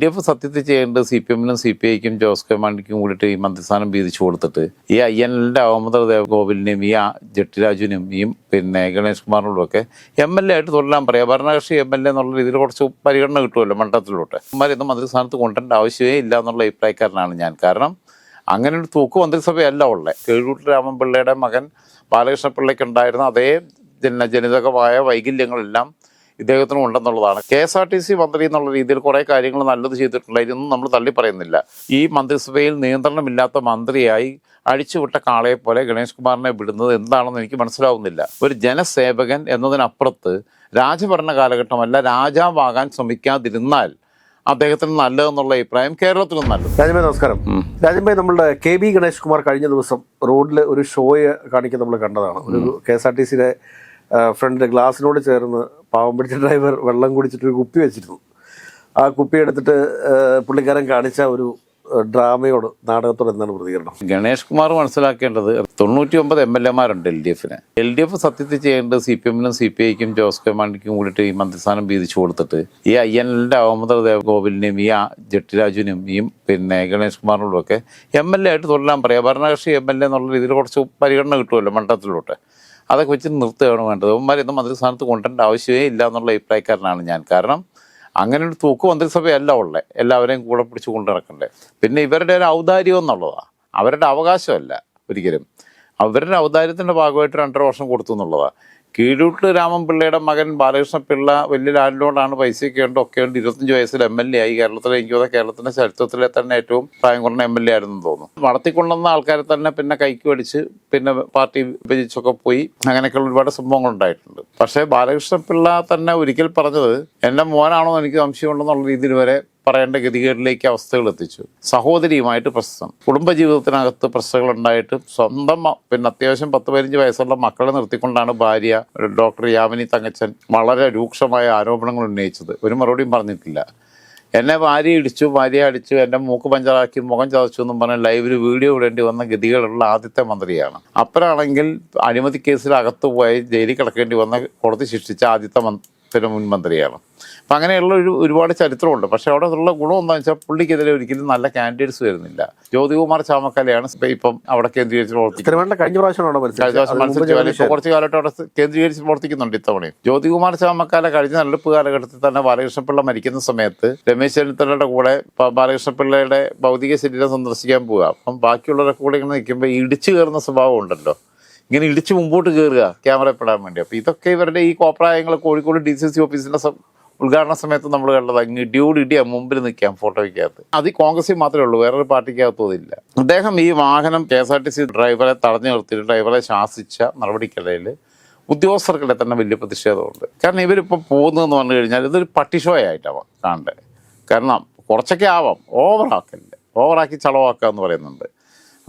D F സത്യത്തിൽ ചെയ്യേണ്ടത് C P എമ്മിനും സി പി ഐക്കും ജോസ് കെ മാണിക്കും കൂടിയിട്ട് ഈ മന്ത്രിസ്ഥാനം വീതിച്ചു കൊടുത്തിട്ട് ഈ എല്ലിന്റെ അഹമ്മദ് ദേവഗോപാലിനെയും ഈ ജട്ടിരാജുവിനും ഈ പിന്നെ ഗണേഷ് കുമാറിനോടും ഒക്കെ എം എൽ എ ആയിട്ട് തുടരാൻ പറയാം. ഭരണകക്ഷി എം എൽ എ എന്നുള്ള രീതിയിൽ കുറച്ച് പരിഗണന കിട്ടുമല്ലോ മണ്ഡലത്തിലോട്ട്. ഇന്ന് മന്ത്രിസ്ഥാനത്ത് കൊണ്ടുവരേണ്ട ആവശ്യമേ ഇല്ല എന്നുള്ള അഭിപ്രായക്കാരനാണ് ഞാൻ. കാരണം അങ്ങനെ ഒരു തൂക്ക് മന്ത്രിസഭയല്ല ഉള്ളത് കീഴൂട്ട് രാമൻപിള്ളയുടെ മകൻ ബാലകൃഷ്ണപിള്ളയ്ക്ക് ഉണ്ടായിരുന്ന അതേ ജന ജനിതകമായ വൈകല്യങ്ങളെല്ലാം ഇദ്ദേഹത്തിനും ഉണ്ടെന്നുള്ളതാണ്. K S R T C മന്ത്രി എന്നുള്ള രീതിയിൽ കുറേ കാര്യങ്ങൾ നല്ലത് ചെയ്തിട്ടുണ്ട്. ഇതൊന്നും നമ്മൾ തള്ളി പറയുന്നില്ല. ഈ മന്ത്രിസഭയിൽ നിയന്ത്രണമില്ലാത്ത മന്ത്രിയായി അഴിച്ചുവിട്ട കാളയെ പോലെ ഗണേഷ് കുമാറിനെ വിടുന്നത് എന്താണെന്ന് എനിക്ക് മനസ്സിലാവുന്നില്ല. ഒരു ജനസേവകൻ എന്നതിനപ്പുറത്ത് രാജഭരണ കാലഘട്ടമല്ല രാജാവാകാൻ ശ്രമിക്കാതിരുന്നാൽ അദ്ദേഹത്തിന് നല്ലതെന്നുള്ള അഭിപ്രായം കേരളത്തിലും നല്ലത്. രാജമേ നമസ്കാരം. രാജമേ നമ്മളുടെ കെ ബി ഗണേഷ് കുമാർ കഴിഞ്ഞ ദിവസം റോഡിൽ ഒരു ഷോയെ കാണിക്കാൻ നമ്മൾ കണ്ടതാണ്. ഒരു കെ എസ് ആർ ടി സിയിലെ ഫ്രണ്ട് ഗ്ലാസിനോട് ചേർന്ന് പാവം പിടിച്ച ഡ്രൈവർ വെള്ളം കുടിച്ചിട്ട് ഒരു കുപ്പി വെച്ചിരുന്നു. ആ കുപ്പി എടുത്തിട്ട് പുള്ളിക്കാരൻ കാണിച്ച ഒരു ഡ്രാമയോട് നാടകത്തോട് എന്താണ് പ്രതികരണം? ഗണേഷ് കുമാർ മനസ്സിലാക്കേണ്ടത് തൊണ്ണൂറ്റി ഒമ്പത് എം എൽ എമാരുണ്ട് എൽ ഡി എഫിന്. എൽ ഡി എഫ് സത്യത്തിൽ ചെയ്യേണ്ടത് സി പി എമ്മിനും സി പി ഐക്കും ജോസ് കെ മാണിക്കും കൂടിയിട്ട് ഈ മന്ത്രിസ്ഥാനം വീതിച്ചു കൊടുത്തിട്ട് ഈ ഐ എൻ എല്ലിന്റെ അഹമ്മദ് ദേവഗോപാലിനെയും ഈ ജട്ടിരാജുവിനും ഈ പിന്നെ ഗണേഷ് കുമാറിനോടും ഒക്കെ എം എൽ എ ആയിട്ട് തുടരാൻ പറയാം. ഭരണകക്ഷി എം എൽ എ എന്നുള്ള രീതിയിൽ കുറച്ച് പരിഗണന കിട്ടുമല്ലോ മണ്ഡലത്തിലോട്ട്. അതൊക്കെ വെച്ച് നിർത്തുകയാണ് വേണ്ടത്. അവന്മാരൊന്നും മന്ത്രിസ്ഥാനത്ത് കൊണ്ടുവരേണ്ട ആവശ്യമേ ഇല്ല എന്നുള്ള അഭിപ്രായക്കാരനാണ് ഞാൻ. കാരണം അങ്ങനെ ഒരു തൂക്ക് മന്ത്രിസഭയല്ല ഉള്ളത് എല്ലാവരെയും കൂടെ പിടിച്ച് കൊണ്ടു നടക്കണ്ടേ. പിന്നെ ഇവരുടെ ഒരു ഔദാര്യം എന്നുള്ളതാണ് അവരുടെ അവകാശമല്ല ഒരിക്കലും. അവരുടെ ഔദാര്യത്തിന്റെ ഭാഗമായിട്ട് രണ്ടര വർഷം കൊടുത്തു എന്നുള്ളതാണ് കീഴൂട്ട് രാമൻപിള്ളയുടെ മകൻ ബാലകൃഷ്ണപിള്ള വലിയ ലാൻഡിലോടാണ് പൈസയൊക്കെ ഉണ്ട്. ഒക്കെ ഉണ്ട്. ഇരുപത്തഞ്ച് വയസ്സിൽ എം എൽ എ ആയി. കേരളത്തിലെ എനിക്ക് തോന്നുന്നത് കേരളത്തിന്റെ ചരിത്രത്തിലെ തന്നെ ഏറ്റവും പ്രായം കുറഞ്ഞ എം എൽ എ ആയിരുന്നു തോന്നുന്നു. വളർത്തിക്കൊണ്ടുവന്ന ആൾക്കാരെ തന്നെ പിന്നെ കൈക്ക് പഠിച്ച് പിന്നെ പാർട്ടി വിഭജിച്ചൊക്കെ പോയി. അങ്ങനെയൊക്കെയുള്ള ഒരുപാട് സംഭവങ്ങൾ ഉണ്ടായിട്ടുണ്ട്. പക്ഷേ ബാലകൃഷ്ണപിള്ള തന്നെ ഒരിക്കൽ പറഞ്ഞത് എന്റെ മോനാണോ എനിക്ക് സംശയമുണ്ടെന്നുള്ള രീതിയിൽ വരെ പറയേണ്ട ഗതികേടിലേക്ക് അവസ്ഥകൾ എത്തിച്ചു. സഹോദരിയുമായിട്ട് പ്രശ്നം. കുടുംബജീവിതത്തിനകത്ത് പ്രശ്നങ്ങൾ ഉണ്ടായിട്ട് സ്വന്തം പിന്നെ അത്യാവശ്യം പത്ത് പതിനഞ്ച് വയസ്സുള്ള മക്കളെ നിർത്തിക്കൊണ്ടാണ് ഭാര്യ ഡോക്ടർ യാമിനി തങ്കച്ചൻ വളരെ രൂക്ഷമായ ആരോപണങ്ങൾ ഉന്നയിച്ചത്. ഒരു മറുപടിയും പറഞ്ഞിട്ടില്ല. എന്നെ ഭാര്യ ഇടിച്ചു ഭാര്യ അടിച്ചു എന്റെ മൂക്ക് പഞ്ചറാക്കി മുഖം ചതച്ചു എന്നും പറഞ്ഞ് ലൈവിൽ വീഡിയോ ഇടേണ്ടി വന്ന ഗതികളുള്ള ആദ്യത്തെ മന്ത്രിയാണ്. അപ്പോഴാണെങ്കിൽ അഴിമതി കേസിൽ പോയി ജയിലിൽ കിടക്കേണ്ടി വന്ന കോടതി ശിക്ഷിച്ച ആദ്യത്തെ പിന്നെ മുൻ മന്ത്രിയാണ് അപ്പം അങ്ങനെയുള്ള ഒരു ഒരുപാട് ചരിത്രമുണ്ട്. പക്ഷേ അവിടെ ഉള്ള ഗുണം എന്താണെന്ന് വെച്ചാൽ പുള്ളിക്കെതിരെ ഒരിക്കലും നല്ല കാൻഡിഡേറ്റ്സ് വരുന്നില്ല. ജ്യോതികുമാർ ചാമക്കലയാണ് ഇപ്പം- അവിടെ കേന്ദ്രീകരിച്ച് പ്രവർത്തിക്കുന്നത്. കഴിഞ്ഞ പ്രാവശ്യം മത്സരിച്ച. ഇപ്പോൾ കുറച്ച് കാലമായിട്ട് അവിടെ കേന്ദ്രീകരിച്ച് പ്രവർത്തിക്കുന്നുണ്ട് ഇത്തവണയും. ജ്യോതികുമാർ ചാമക്കാല കഴിഞ്ഞ തെരഞ്ഞെടുപ്പ് കാലഘട്ടത്തിൽ തന്നെ ബാലകൃഷ്ണപിള്ള മരിക്കുന്ന സമയത്ത് രമേശ് ചെന്നിത്തലയുടെ കൂടെ ബാലകൃഷ്ണപിള്ളയുടെ ഭൗതിക ശരീരം സന്ദർശിക്കാൻ പോവുക. അപ്പം ബാക്കിയുള്ളവരൊക്കെ കൂടെ ഇങ്ങനെ നിൽക്കുമ്പോൾ ഇടിച്ചു കയറുന്ന സ്വഭാവം ഉണ്ടല്ലോ. ഇങ്ങനെ ഇടിച്ച് മുമ്പോട്ട് കയറുക ക്യാമറപ്പെടാൻ വേണ്ടി. അപ്പോൾ ഇതൊക്കെ ഇവരുടെ ഈ കോപ്രായങ്ങൾ കോഴിക്കോട് ഡി സി സി ഓഫീസിന്റെ ഉദ്ഘാടന സമയത്ത് നമ്മൾ കണ്ടത്. അങ്ങ് ഇടിയാ മുമ്പിൽ നിൽക്കാം ഫോട്ടോയ്ക്കകത്ത്. അത് കോൺഗ്രസിൽ മാത്രമേ ഉള്ളൂ വേറൊരു പാർട്ടിക്കകത്തും അതില്ല. അദ്ദേഹം ഈ വാഹനം K S R T C ഡ്രൈവറെ തടഞ്ഞു നിർത്തിയിട്ട് ഡ്രൈവറെ ശാസിച്ച നടപടിക്കിടയിൽ ഉദ്യോഗസ്ഥർക്കിടെ തന്നെ വലിയ പ്രതിഷേധമുണ്ട്. കാരണം ഇവരിപ്പോൾ പോകുന്നതെന്ന് പറഞ്ഞു കഴിഞ്ഞാൽ ഇതൊരു പട്ടിഷോ ആയിട്ടാണ് കാണേണ്ടത് കാരണം കുറച്ചൊക്കെ ആവാം ഓവറാക്കല്ല. ഓവറാക്കി ചളവാക്കുക എന്ന് പറയുന്നുണ്ട്.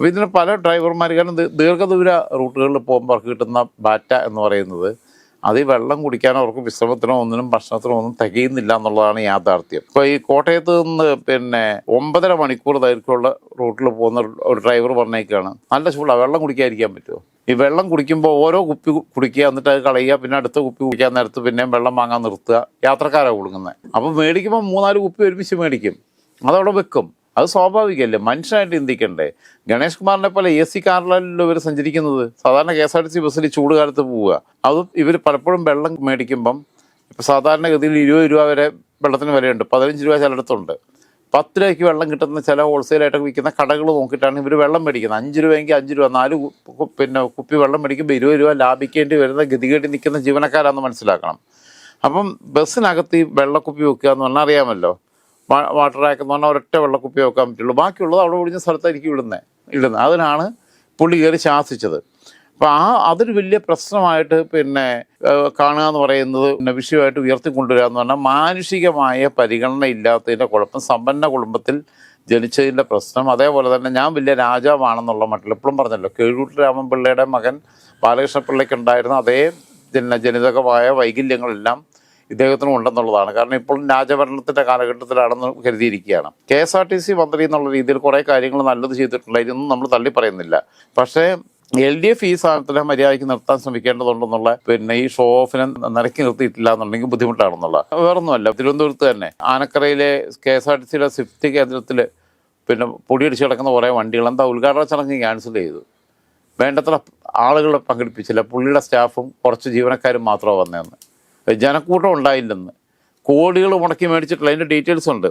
അപ്പോൾ ഇതിന് പല ഡ്രൈവർമാർ കാരണം ദീർഘദൂര റൂട്ടുകളിൽ പോകുമ്പോൾ അവർക്ക് കിട്ടുന്ന ബാറ്റ എന്ന് പറയുന്നത് അത് ഈ വെള്ളം കുടിക്കാനോ അവർക്ക് വിശ്രമത്തിനോ ഒന്നിനും ഭക്ഷണത്തിനോ ഒന്നും തികയുന്നില്ല എന്നുള്ളതാണ് യാഥാർത്ഥ്യം. ഇപ്പോൾ ഈ കോട്ടയത്ത് നിന്ന് പിന്നെ ഒമ്പതര മണിക്കൂർ ദൈർഘ്യമുള്ള റൂട്ടിൽ പോകുന്ന ഒരു ഡ്രൈവർ പറഞ്ഞേക്കാണ്. നല്ല ചൂടാണ് വെള്ളം കുടിക്കാതിരിക്കാൻ പറ്റുമോ ഈ വെള്ളം കുടിക്കുമ്പോൾ ഓരോ കുപ്പി കുടിക്കുക എന്നിട്ട് അത് കളയുക പിന്നെ അടുത്ത കുപ്പി കുടിക്കാൻ നേരത്ത് പിന്നെയും വെള്ളം വാങ്ങാൻ നിർത്തുക യാത്രക്കാരാണ് കൊടുക്കുന്നത് അപ്പോൾ മേടിക്കുമ്പോൾ മൂന്നാൽ കുപ്പി ഒരുമിച്ച് മേടിക്കും. അതവിടെ വെക്കും. അത് സ്വാഭാവികമല്ലേ? മനുഷ്യനായിട്ട് ചിന്തിക്കണ്ടേ? ഗണേഷ് കുമാറിനെ പോലെ എ സി കാറിലല്ലോ ഇവർ സഞ്ചരിക്കുന്നത്. സാധാരണ K S R T C ബസ്സിൽ ചൂട് കാലത്ത് പോവുക. അതും ഇവർ പലപ്പോഴും വെള്ളം മേടിക്കുമ്പം ഇപ്പം സാധാരണഗതിയിൽ ഇരുപത് രൂപ വരെ വെള്ളത്തിന് വിലയുണ്ട്. പതിനഞ്ച് രൂപ ചിലയിടത്തുണ്ട്. പത്ത് രൂപയ്ക്ക് വെള്ളം കിട്ടുന്ന ചില ഹോൾസെയിലായിട്ടൊക്കെ വിൽക്കുന്ന കടകൾ നോക്കിയിട്ടാണ് ഇവർ വെള്ളം മേടിക്കുന്നത്. അഞ്ച് രൂപയെങ്കിൽ അഞ്ച് രൂപ നാല് പിന്നെ കുപ്പി വെള്ളം മേടിക്കുമ്പോൾ ഇരുപത് രൂപ ലാഭിക്കേണ്ടി വരുന്ന ഗതികേട്ടി നിൽക്കുന്ന ജീവനക്കാരാണെന്ന് മനസ്സിലാക്കണം. അപ്പം ബസ്സിനകത്ത് ഈ വെള്ളക്കുപ്പി വെക്കുക എന്ന് പറഞ്ഞാൽ അറിയാമല്ലോ? വാട്ടർ റാക്ക് എന്ന് പറഞ്ഞാൽ ഒരൊറ്റ വെള്ളക്കുപ്പി വെക്കാൻ പറ്റുള്ളൂ. ബാക്കിയുള്ളത് അവിടെ ഒഴിഞ്ഞ സ്ഥലത്തായിരിക്കും ഇടുന്നത് ഇടുന്നത് അതിനാണ് പുള്ളി കയറി ശാസിച്ചത്. അപ്പോൾ ആ അതൊരു വലിയ പ്രശ്നമായിട്ട് പിന്നെ കാണുക എന്ന് പറയുന്നത് പിന്നെ വിഷയമായിട്ട് ഉയർത്തിക്കൊണ്ടുവരിക എന്ന് പറഞ്ഞാൽ മാനുഷികമായ പരിഗണന ഇല്ലാത്തതിന്റെ കുഴപ്പം സമ്പന്ന കുടുംബത്തിൽ ജനിച്ചതിന്റെ പ്രശ്നം. അതേപോലെ തന്നെ ഞാൻ വലിയ രാജാവാണെന്നുള്ള മട്ടിൽ എപ്പോഴും പറഞ്ഞല്ലോ കേഴൂട്ട് രാമൻപിള്ളയുടെ മകൻ ബാലകൃഷ്ണ പിള്ളയ്ക്ക് ഉണ്ടായിരുന്ന അതേ ജന ജനിതകമായ വൈകല്യങ്ങളെല്ലാം ഇദ്ദേഹത്തിനും ഉണ്ടെന്നുള്ളതാണ്. കാരണം ഇപ്പോൾ രാജഭരണത്തിന്റെ കാലഘട്ടത്തിലാണെന്ന് കരുതിയിരിക്കുകയാണ്. K S R T C മന്ത്രി എന്നുള്ള രീതിയിൽ കുറേ കാര്യങ്ങൾ നല്ലത് ചെയ്തിട്ടുണ്ട്. ഇതൊന്നും നമ്മൾ തള്ളി പറയുന്നില്ല. പക്ഷേ എൽ ഡി എഫ് ഈ സാധനത്തിനെ മര്യാദയ്ക്ക് നിർത്താൻ ശ്രമിക്കേണ്ടതുണ്ടെന്നുള്ള പിന്നെ ഈ ഷോ ഓഫിനെ നിരക്കി നിർത്തിയിട്ടില്ല എന്നുണ്ടെങ്കിൽ ബുദ്ധിമുട്ടാണെന്നുള്ള വേറൊന്നുമല്ല. തിരുവനന്തപുരത്ത് തന്നെ ആനക്കരയിലെ കെ എസ് ആർ ടി സിയുടെ സ്വിഫ്റ്റ് കേന്ദ്രത്തിൽ പിന്നെ പൊടിയടിച്ച് കിടക്കുന്ന കുറേ വണ്ടികൾ എന്താ ഉദ്ഘാടന ചടങ്ങ് ക്യാൻസൽ ചെയ്തു. വേണ്ടത്ര ആളുകളെ പങ്കെടുപ്പിച്ചില്ല. പുള്ളിയുടെ സ്റ്റാഫും കുറച്ച് ജീവനക്കാരും മാത്രമാണ് വന്നതെന്ന്. ജനക്കൂട്ടം ഉണ്ടായില്ലെന്ന്. കോടികൾ മുടക്കി മേടിച്ചിട്ടുള്ള അതിന്റെ ഡീറ്റെയിൽസ് ഉണ്ട്.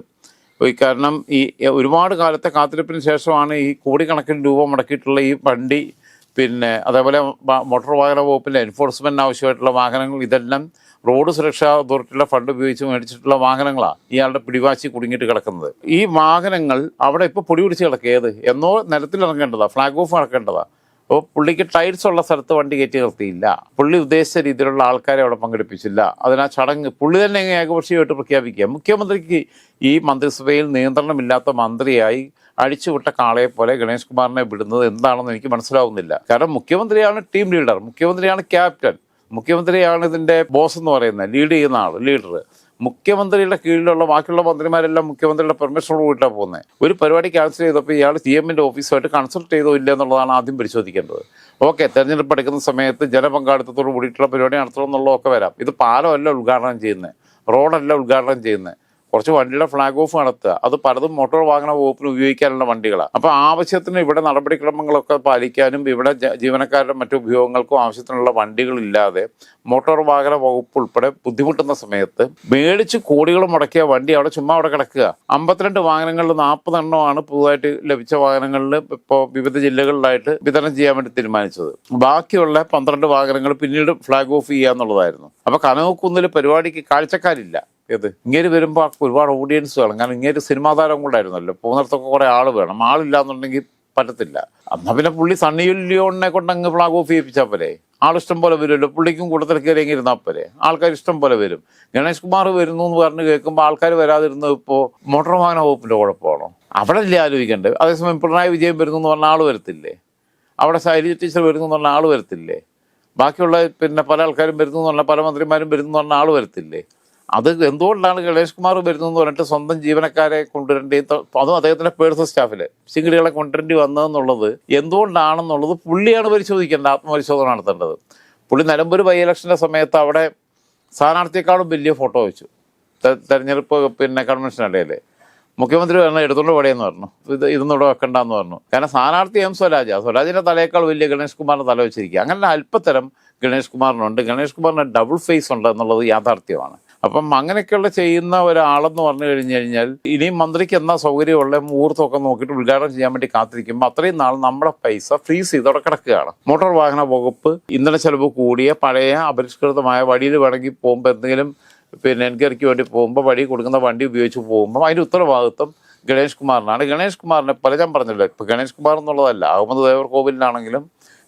ഈ കാരണം ഈ ഒരുപാട് കാലത്തെ കാത്തിരിപ്പിന് ശേഷമാണ് ഈ കോടിക്കണക്കിന് രൂപ മുടക്കിയിട്ടുള്ള ഈ വണ്ടി പിന്നെ അതേപോലെ മോട്ടോർ വാഹന വകുപ്പിന്റെ എൻഫോഴ്സ്മെന്റ് ആവശ്യമായിട്ടുള്ള വാഹനങ്ങൾ ഇതെല്ലാം റോഡ് സുരക്ഷാ അതോറിറ്റിയുടെ ഫണ്ട് ഉപയോഗിച്ച് മേടിച്ചിട്ടുള്ള വാഹനങ്ങളാണ് ഇയാളുടെ പിടിവാശി കുടുങ്ങിയിട്ട് കിടക്കുന്നത്. ഈ വാഹനങ്ങൾ അവിടെ ഇപ്പോൾ പൊടി പിടിച്ച് കിടക്കുക ഏത്? എന്നോ നിലത്തിൽ ഇറങ്ങേണ്ടതാണ് ഫ്ലാഗ് ഓഫ് ഇറക്കേണ്ടതാ അപ്പോൾ പുള്ളിക്ക് ടൈൽസ് ഉള്ള സ്ഥലത്ത് വണ്ടി കയറ്റി നിർത്തിയില്ല. പുള്ളി ഉദ്ദേശിച്ച രീതിയിലുള്ള ആൾക്കാരെ അവിടെ പങ്കെടുപ്പിച്ചില്ല. അതിനാ ചടങ്ങ് പുള്ളി തന്നെ ഏകപക്ഷീയമായിട്ട് പ്രഖ്യാപിക്കുക. മുഖ്യമന്ത്രിക്ക് ഈ മന്ത്രിസഭയിൽ നിയന്ത്രണമില്ലാത്ത മന്ത്രിയായി അഴിച്ചുവിട്ട കാളയെ പോലെ ഗണേഷ് കുമാറിനെ വിടുന്നത് എന്താണെന്ന് എനിക്ക് മനസ്സിലാവുന്നില്ല. കാരണം മുഖ്യമന്ത്രിയാണ് ടീം ലീഡർ മുഖ്യമന്ത്രിയാണ് ക്യാപ്റ്റൻ മുഖ്യമന്ത്രിയാണ് ഇതിന്റെ ബോസ് എന്ന് പറയുന്നത് ലീഡ് ചെയ്യുന്ന ആൾ ലീഡർ മുഖ്യമന്ത്രിയുടെ കീഴിലുള്ള ബാക്കിയുള്ള മന്ത്രിമാരെല്ലാം മുഖ്യമന്ത്രിയുടെ പെർമിഷനോട് കൂട്ടിയാണ് പോകുന്നത് ഒരു പരിപാടി ക്യാൻസൽ ചെയ്തപ്പോൾ ഇയാൾ സി എമ്മിന്റെ ഓഫീസുമായിട്ട് കൺസൾട്ട് ചെയ്തോ ഇല്ല എന്നുള്ളതാണ് ആദ്യം പരിശോധിക്കേണ്ടത്. ഓക്കെ തെരഞ്ഞെടുപ്പ് എടുക്കുന്ന സമയത്ത് ജനപങ്കാളിത്തത്തോട് കൂടിയിട്ടുള്ള പരിപാടി നടത്തണം എന്നുള്ളതൊക്കെ വരാം. ഇത് പാലമല്ല ഉദ്ഘാടനം ചെയ്യുന്നത് റോഡല്ല ഉദ്ഘാടനം ചെയ്യുന്നത് കുറച്ച് വണ്ടിയുടെ ഫ്ലാഗ് ഓഫ് നടത്തുക. അത് പലതും മോട്ടോർ വാഹന വകുപ്പിന് ഉപയോഗിക്കാനുള്ള വണ്ടികളാണ് അപ്പോൾ ആവശ്യത്തിന് ഇവിടെ നടപടിക്രമങ്ങളൊക്കെ പാലിക്കാനും ഇവിടെ ജീവനക്കാരുടെ മറ്റു ഉപയോഗങ്ങൾക്കും ആവശ്യത്തിനുള്ള വണ്ടികളില്ലാതെ മോട്ടോർ വാഹന വകുപ്പ് ഉൾപ്പെടെ ബുദ്ധിമുട്ടുന്ന സമയത്ത് മേടിച്ച് കോടികൾ മുടക്കിയ വണ്ടി അവിടെ ചുമ്മാ അവിടെ കിടക്കുക. അമ്പത്തിരണ്ട് വാഹനങ്ങളിൽ നാൽപ്പത് എണ്ണമാണ് പുതുതായിട്ട് ലഭിച്ച വാഹനങ്ങളിൽ ഇപ്പോൾ വിവിധ ജില്ലകളിലായിട്ട് വിതരണം ചെയ്യാൻ വേണ്ടി തീരുമാനിച്ചത്. ബാക്കിയുള്ള പന്ത്രണ്ട് വാഹനങ്ങൾ പിന്നീട് ഫ്ലാഗ് ഓഫ് ചെയ്യുക എന്നുള്ളതായിരുന്നു അപ്പോൾ കനവക്കുന്നിൽ പരിപാടിക്ക് കാഴ്ചക്കാരില്ല. ഏത്? ഇങ്ങനെ വരുമ്പോൾ ഒരുപാട് ഓഡിയൻസ് വേണം കാരണം ഇങ്ങനെ സിനിമാ താരം കൂടായിരുന്നല്ലോ. പോകുന്നിടത്തൊക്കെ കുറേ ആൾ വേണം. ആളില്ല എന്നുണ്ടെങ്കിൽ പറ്റത്തില്ല. എന്നാൽ പിന്നെ പുള്ളി സണ്ണി ലിയോണിനെ കൊണ്ട് അങ്ങ് ഫ്ലാഗ് ഓഫ് ചെയ്യിപ്പിച്ചാൽ പോരെ ആളിഷ്ടം പോലെ വരുമല്ലോ. പുള്ളിക്കും കൂടുതൽ കയറി അങ്ങ് ഇരുന്നാൽ പോരെ? ആൾക്കാർ ഇഷ്ടം പോലെ വരും. ഗണേഷ് കുമാർ വരുന്നു എന്ന് പറഞ്ഞ് കേൾക്കുമ്പോൾ ആൾക്കാർ വരാതിരുന്നത് ഇപ്പോൾ മോട്ടോർ വാഹന വകുപ്പിന്റെ കുഴപ്പമാണോ? അവിടെ അല്ലേ ആലോചിക്കേണ്ടത്? അതേസമയം പിണറായി വിജയൻ വരുന്നു എന്ന് പറഞ്ഞാൽ ആൾ വരത്തില്ലേ? അവിടെ ശൈലജ ടീച്ചർ വരുന്നു എന്ന് പറഞ്ഞാൽ ആൾ വരത്തില്ലേ? ബാക്കിയുള്ള പിന്നെ പല ആൾക്കാരും വരുന്നു എന്ന് പറഞ്ഞാൽ പല മന്ത്രിമാരും വരുന്നു എന്ന് പറഞ്ഞാൽ ആൾ വരത്തില്ലേ? അത് എന്തുകൊണ്ടാണ് ഗണേഷ് കുമാർ വരുന്നതെന്ന് പറഞ്ഞിട്ട് സ്വന്തം ജീവനക്കാരെ കൊണ്ടുവരേണ്ടി അതും അദ്ദേഹത്തിന്റെ പേഴ്സണൽ സ്റ്റാഫിൽ. സിംഗിളികളെ കൊണ്ടുവരേണ്ടി വന്നതെന്നുള്ളത് എന്തുകൊണ്ടാണെന്നുള്ളത് പുള്ളിയാണ് പരിശോധിക്കേണ്ടത് ആത്മപരിശോധന നടത്തേണ്ടത്. പുള്ളി നിലമ്പൂർ ബൈ ഇലക്ഷന്റെ സമയത്ത് അവിടെ സ്ഥാനാർത്ഥിയെക്കാളും വലിയ ഫോട്ടോ വെച്ചു. തെരഞ്ഞെടുപ്പ് പിന്നെ കൺവെൻഷൻ അല്ലേ മുഖ്യമന്ത്രി പറഞ്ഞു എടുത്തോണ്ട് പോടിയെന്ന് പറഞ്ഞു. ഇത് ഇതൊന്നും ഇവിടെ വെക്കണ്ടെന്ന് പറഞ്ഞു. കാരണം സ്ഥാനാർത്ഥി എം സ്വരാജ് സ്വരാജിന്റെ തലയേക്കാൾ വലിയ ഗണേഷ് കുമാറിന്റെ തല വെച്ചിരിക്കുക. അങ്ങനെ അല്പത്തരം ഗണേഷ് കുമാറിനുണ്ട്. ഗണേഷ് കുമാറിന് ഡബിൾ ഫേസ് ഉണ്ട് എന്നുള്ളത് യാഥാർത്ഥ്യമാണ്. അപ്പം അങ്ങനെയൊക്കെയുള്ള ചെയ്യുന്ന ഒരാളെന്ന് പറഞ്ഞു കഴിഞ്ഞു കഴിഞ്ഞാൽ ഇനിയും മന്ത്രിക്ക് എന്നാ സൗകര്യമുള്ള മുഹൂർത്തമൊക്കെ നോക്കിയിട്ട് ഉദ്ഘാടനം ചെയ്യാൻ വേണ്ടി കാത്തിരിക്കുമ്പോൾ അത്രയും നാൾ നമ്മുടെ പൈസ ഫ്രീസ് ചെയ്തോടെ കിടക്കുകയാണ്. മോട്ടോർ വാഹന വകുപ്പ് ഇന്ധന ചെലവ് കൂടിയ പഴയ അപരിഷ്കൃതമായ വഴിയിൽ വേണമെങ്കിൽ പോകുമ്പോൾ എന്തെങ്കിലും പിന്നെ എൻക്വയറിക്ക് വേണ്ടി പോകുമ്പോൾ വഴി കൊടുക്കുന്ന വണ്ടി ഉപയോഗിച്ച് പോകുമ്പോൾ അതിന്റെ ഉത്തരവാദിത്വം ഗണേഷ് കുമാറിനാണ്. ഗണേഷ് കുമാറിനെ പല ഞാൻ പറഞ്ഞില്ല ഇപ്പം ഗണേഷ് കുമാർ എന്നുള്ളതല്ല അഹമ്മദ് ദേവർ കോവിലിനാണെങ്കിലും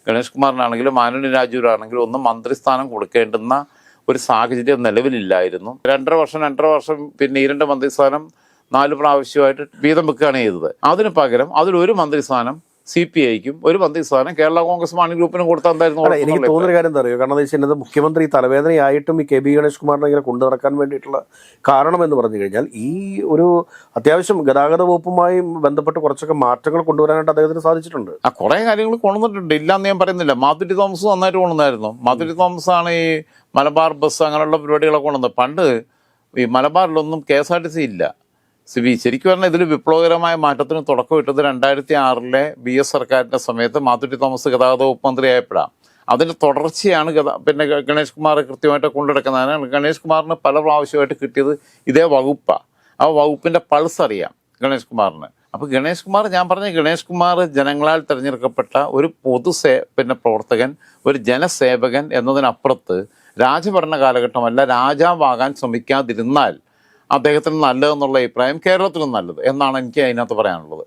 ഗണേഷ് കുമാറിനാണെങ്കിലും ആനുണി രാജുവിനാണെങ്കിലും ഒന്നും മന്ത്രിസ്ഥാനം കൊടുക്കേണ്ടുന്ന ഒരു സാഹചര്യം നിലവിലില്ലായിരുന്നു. രണ്ടര വർഷം രണ്ടര വർഷം പിന്നെ ഈ രണ്ട് മന്ത്രിസ്ഥാനം നാല് പ്രാവശ്യമായിട്ട് വീതം വെക്കുകയാണ് ചെയ്തത്. അതിന് പകരം അതിലൊരു മന്ത്രിസ്ഥാനം സി പി ഐക്കും ഒരു മന്ത്രിസ്ഥാനം കേരള കോൺഗ്രസ് മാണി ഗ്രൂപ്പിനും കൊടുത്താൽ എന്തായിരുന്നു എനിക്ക് തോന്നുന്ന കാര്യം എന്താ അറിയോ? കാരണം എന്താ വെച്ചാൽ മുഖ്യമന്ത്രി തലവേദനയായിട്ടും ഈ കെ ബി ഗണേഷ് കുമാറിനെ ഇങ്ങനെ കൊണ്ടു നടക്കാൻ വേണ്ടിയിട്ടുള്ള കാരണം എന്ന് പറഞ്ഞു കഴിഞ്ഞാൽ ഈ ഒരു അത്യാവശ്യം ഗതാഗത വകുപ്പുമായി ബന്ധപ്പെട്ട് കുറച്ചൊക്കെ മാറ്റങ്ങൾ കൊണ്ടുവരാനായിട്ട് അദ്ദേഹത്തിന് സാധിച്ചിട്ടുണ്ട്. ആ കുറെ കാര്യങ്ങൾ കൊണ്ടുവന്നിട്ടുണ്ട്. ഇല്ലാന്ന് ഞാൻ പറയുന്നില്ല. മാധുരി തോമസ് നന്നായിട്ട് കൊണ്ടുവന്നായിരുന്നു. മാധുരി തോമസ് ആണ് ഈ മലബാർ ബസ് അങ്ങനെയുള്ള പരിപാടികളൊക്കെ കൊണ്ടുവന്നത്. പണ്ട് ഈ മലബാറിലൊന്നും K S R T C ഇല്ല. സി- ഈ ശരിക്കും പറഞ്ഞാൽ ഇതിൽ വിപ്ലവകരമായ മാറ്റത്തിന് തുടക്കമിട്ടത് രണ്ടായിരത്തി ആറിലെ ബി എസ് സർക്കാരിന്റെ സമയത്ത് മാധുരി തോമസ് ഗതാഗത വകുപ്പ് മന്ത്രിയായപ്പോഴാണ് അതിന്റെ തുടർച്ചയാണ് ഗത പിന്നെ ഗണേഷ് കുമാർ കൃത്യമായിട്ട് കൊണ്ടെടുക്കുന്നതിനാണ് ഗണേഷ് കുമാറിന് പല പ്രാവശ്യമായിട്ട് കിട്ടിയത് ഇതേ വകുപ്പാണ് ആ വകുപ്പിന്റെ പൾസ് അറിയാം ഗണേഷ് കുമാറിന്. അപ്പോൾ ഗണേഷ് കുമാർ ഞാൻ പറഞ്ഞ ഗണേഷ് കുമാർ ജനങ്ങളാൽ തിരഞ്ഞെടുക്കപ്പെട്ട ഒരു പൊതു സേ പിന്നെ പ്രവർത്തകൻ ഒരു ജനസേവകൻ എന്നതിനപ്പുറത്ത് രാജഭരണ കാലഘട്ടമല്ല രാജാവാകാൻ ശ്രമിക്കാതിരുന്നാൽ അദ്ദേഹത്തിന് നല്ലതെന്നുള്ള അഭിപ്രായം കേരളത്തിലും നല്ലത് എന്നാണ് എനിക്ക് അതിനകത്ത് പറയാനുള്ളത്.